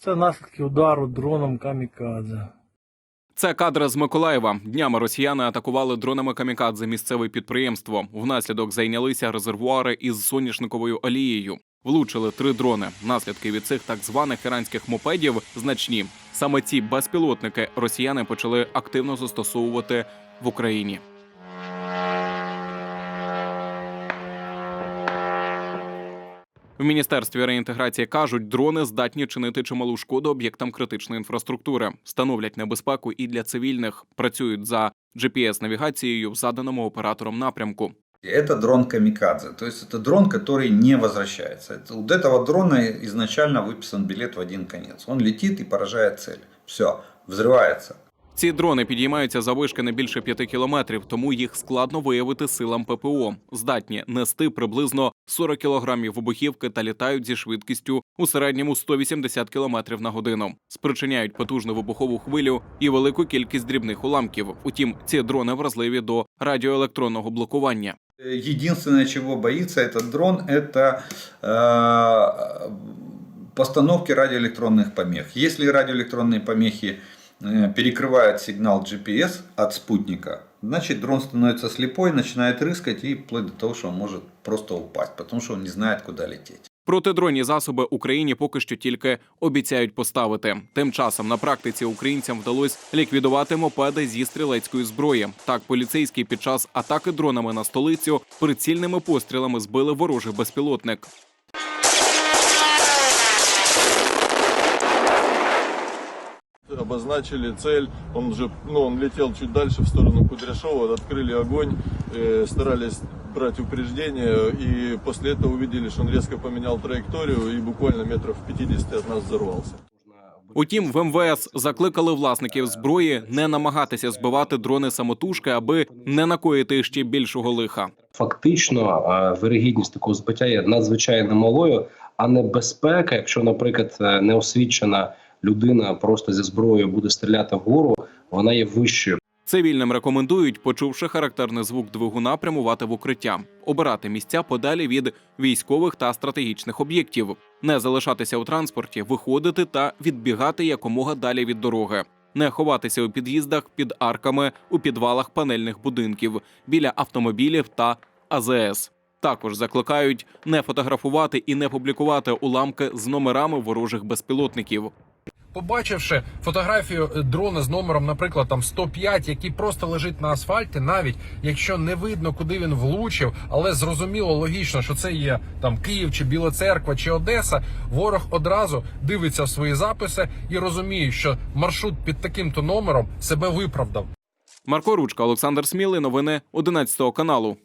Це наслідки удару дроном камікадзе. Це кадри з Миколаєва. Днями росіяни атакували дронами камікадзе місцеве підприємство. Внаслідок зайнялися резервуари із соняшниковою олією. Влучили три дрони. Наслідки від цих так званих іранських мопедів значні. Саме ці безпілотники росіяни почали активно застосовувати в Україні. В міністерстві реінтеграції кажуть, дрони здатні чинити чималу шкоду об'єктам критичної інфраструктури, становлять небезпеку і для цивільних, працюють за GPS-навігацією в заданому оператором напрямку. Это дрон камикадзе, то есть это дрон, который не возвращается. Это- У этого дрона изначально выписан билет в один конец. Он летит и поражает цель. Все, взрывается. Ці дрони підіймаються за вишки не більше п'яти кілометрів, тому їх складно виявити силам ППО. Здатні нести приблизно 40 кілограмів вибухівки та літають зі швидкістю у середньому 180 кілометрів на годину. Спричиняють потужну вибухову хвилю і велику кількість дрібних уламків. Утім, ці дрони вразливі до радіоелектронного блокування. Э, Единственное, чего боится этот дрон, это э, постановки радиоэлектронных помех. Если радиоэлектронные помехи э, перекрывают сигнал GPS от спутника, значит дрон становится слепой, начинает рыскать и вплоть до того, что он может просто упасть, потому что он не знает, куда лететь. Протидронні засоби Україні поки що тільки обіцяють поставити. Тим часом на практиці українцям вдалося ліквідувати мопеди зі стрілецької зброї. Так, поліцейські під час атаки дронами на столицю прицільними пострілами збили ворожий безпілотник. обозначили цель, он уже, ну, он летел чуть дальше в сторону Кудряшова, открыли огонь, э, старались брать упреждение, и после этого увидели, что он резко поменял траекторию и буквально метров в 50 от нас взорвался. Утім, в МВС закликали власників зброї не намагатися збивати дрони самотужки, аби не накоїти ще більшого лиха. фактично е, вирогідність такого збиття є надзвичайно малою, а небезпека, якщо, наприклад, е, неосвічена людина просто зі зброєю буде стріляти вгору, вона є вищою. Цивільним рекомендують, почувши характерний звук двигуна, прямувати в укриття, обирати місця подалі від військових та стратегічних об'єктів, не залишатися у транспорті, виходити та відбігати якомога далі від дороги, не ховатися у під'їздах під арками, у підвалах панельних будинків, біля автомобілів та АЗС. Також закликають не фотографувати і не публікувати уламки з номерами ворожих безпілотників. Побачивши фотографію е, дрона з номером, наприклад, там 105, який просто лежить на асфальті, навіть якщо не видно, куди він влучив, але зрозуміло логічно, що це є там Київ чи Біла Церква чи Одеса. Ворог одразу дивиться в свої записи і розуміє, що маршрут під таким-то номером себе виправдав. Марко Ручка, Олександр Смілий. Новини 11 каналу.